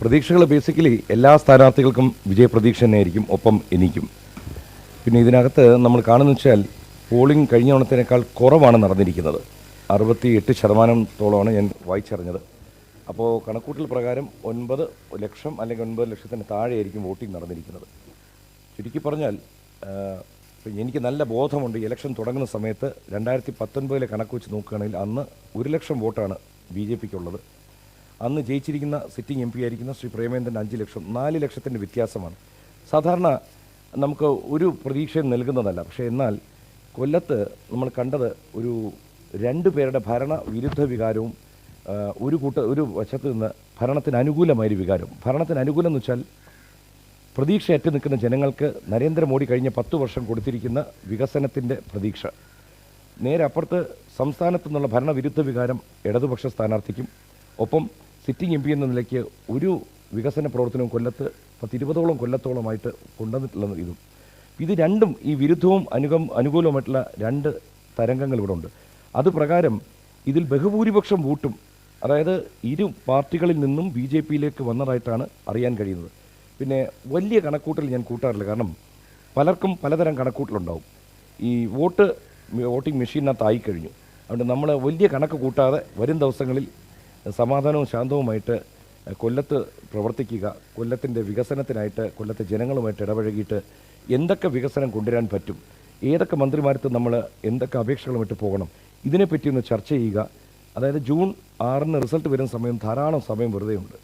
പ്രതീക്ഷകൾ ബേസിക്കലി എല്ലാ സ്ഥാനാർത്ഥികൾക്കും വിജയപ്രതീക്ഷ തന്നെയായിരിക്കും ഒപ്പം എനിക്കും. പിന്നെ ഇതിനകത്ത് നമ്മൾ കാണുന്ന വെച്ചാൽ പോളിംഗ് കഴിഞ്ഞ ഓണത്തിനേക്കാൾ കുറവാണ് നടന്നിരിക്കുന്നത്. അറുപത്തി എട്ട് ശതമാനത്തോളമാണ് ഞാൻ വായിച്ചറിഞ്ഞത്. അപ്പോൾ കണക്കൂട്ടൽ പ്രകാരം ഒൻപത് ലക്ഷം അല്ലെങ്കിൽ ഒൻപത് ലക്ഷത്തിന് താഴെയായിരിക്കും വോട്ടിംഗ് നടന്നിരിക്കുന്നത്. ചുരുക്കി പറഞ്ഞാൽ എനിക്ക് നല്ല ബോധമുണ്ട് ഇലക്ഷൻ തുടങ്ങുന്ന സമയത്ത് രണ്ടായിരത്തി പത്തൊൻപതിലെ കണക്ക് വെച്ച് നോക്കുകയാണെങ്കിൽ അന്ന് ഒരു ലക്ഷം വോട്ടാണ് ബി ജെ പിക്കുള്ളത്. അന്ന് ജയിച്ചിരിക്കുന്ന സിറ്റിംഗ് എം പി ആയിരിക്കുന്ന ശ്രീ പ്രേമേന്ദ്രൻ അഞ്ച് ലക്ഷം നാല് ലക്ഷത്തിന്റെ വ്യത്യാസമാണ്. സാധാരണ നമുക്ക് ഒരു പ്രതീക്ഷയും നൽകുന്നതല്ല. പക്ഷേ എന്നാൽ കൊല്ലത്ത് നമ്മൾ കണ്ടത് ഒരു രണ്ടു പേരുടെ ഭരണ വിരുദ്ധ വികാരവും ഒരു കൂട്ട ഒരു വശത്ത് നിന്ന് ഭരണത്തിന് അനുകൂലമായൊരു വികാരം ഭരണത്തിന് അനുകൂലം എന്ന് വെച്ചാൽ പ്രതീക്ഷയറ്റ് നിൽക്കുന്ന ജനങ്ങൾക്ക് നരേന്ദ്രമോദി കഴിഞ്ഞ പത്ത് വർഷം കൊടുത്തിരിക്കുന്ന വികസനത്തിന്റെ പ്രതീക്ഷ. നേരെ അപ്പുറത്ത് സംസ്ഥാനത്തു നിന്നുള്ള ഭരണവിരുദ്ധ വികാരം ഇടതുപക്ഷ സ്ഥാനാർത്ഥിക്കും ഒപ്പം സിറ്റിംഗ് എം പി എന്ന നിലയ്ക്ക് ഒരു വികസന പ്രവർത്തനവും കൊല്ലത്ത് പത്തിരുപതോളം കൊല്ലത്തോളമായിട്ട് കൊണ്ടുവന്നിട്ടുള്ള ഇതും. ഇത് രണ്ടും ഈ വിരുദ്ധവും അനുഗം അനുകൂലവുമായിട്ടുള്ള രണ്ട് തരംഗങ്ങൾ ഇവിടെ ഉണ്ട്. അത് പ്രകാരം ഇതിൽ ബഹുഭൂരിപക്ഷം വോട്ടും അതായത് ഇരു പാർട്ടികളിൽ നിന്നും ബി ജെ പിയിലേക്ക് വന്നതായിട്ടാണ് അറിയാൻ കഴിയുന്നത്. പിന്നെ വലിയ കണക്കൂട്ടൽ ഞാൻ കൂട്ടാറില്ല. കാരണം പലർക്കും പലതരം കണക്കൂട്ടലുണ്ടാവും. ഈ വോട്ട് വോട്ടിംഗ് മെഷീനകത്ത് ആയിക്കഴിഞ്ഞു അതുകൊണ്ട് നമ്മൾ വലിയ കണക്ക് കൂട്ടാതെ വരും ദിവസങ്ങളിൽ സമാധാനവും ശാന്തവുമായിട്ട് കൊല്ലത്ത് പ്രവർത്തിക്കുക കൊല്ലത്തിന്റെ വികസനത്തിനായിട്ട് കൊല്ലത്തെ ജനങ്ങളുമായിട്ട് ഇടപഴകിയിട്ട് എന്തൊക്കെ വികസനം കൊണ്ടുവരാൻ പറ്റും ഏതൊക്കെ മന്ത്രിമാരത്ത് നമ്മൾ എന്തൊക്കെ അപേക്ഷകളുമായിട്ട് പോകണം ഇതിനെപ്പറ്റി ഒന്ന് ചർച്ച ചെയ്യുക. അതായത് ജൂൺ ആറിന് റിസൾട്ട് വരുന്ന സമയം ധാരാളം സമയം വെറുതെ ഉണ്ട്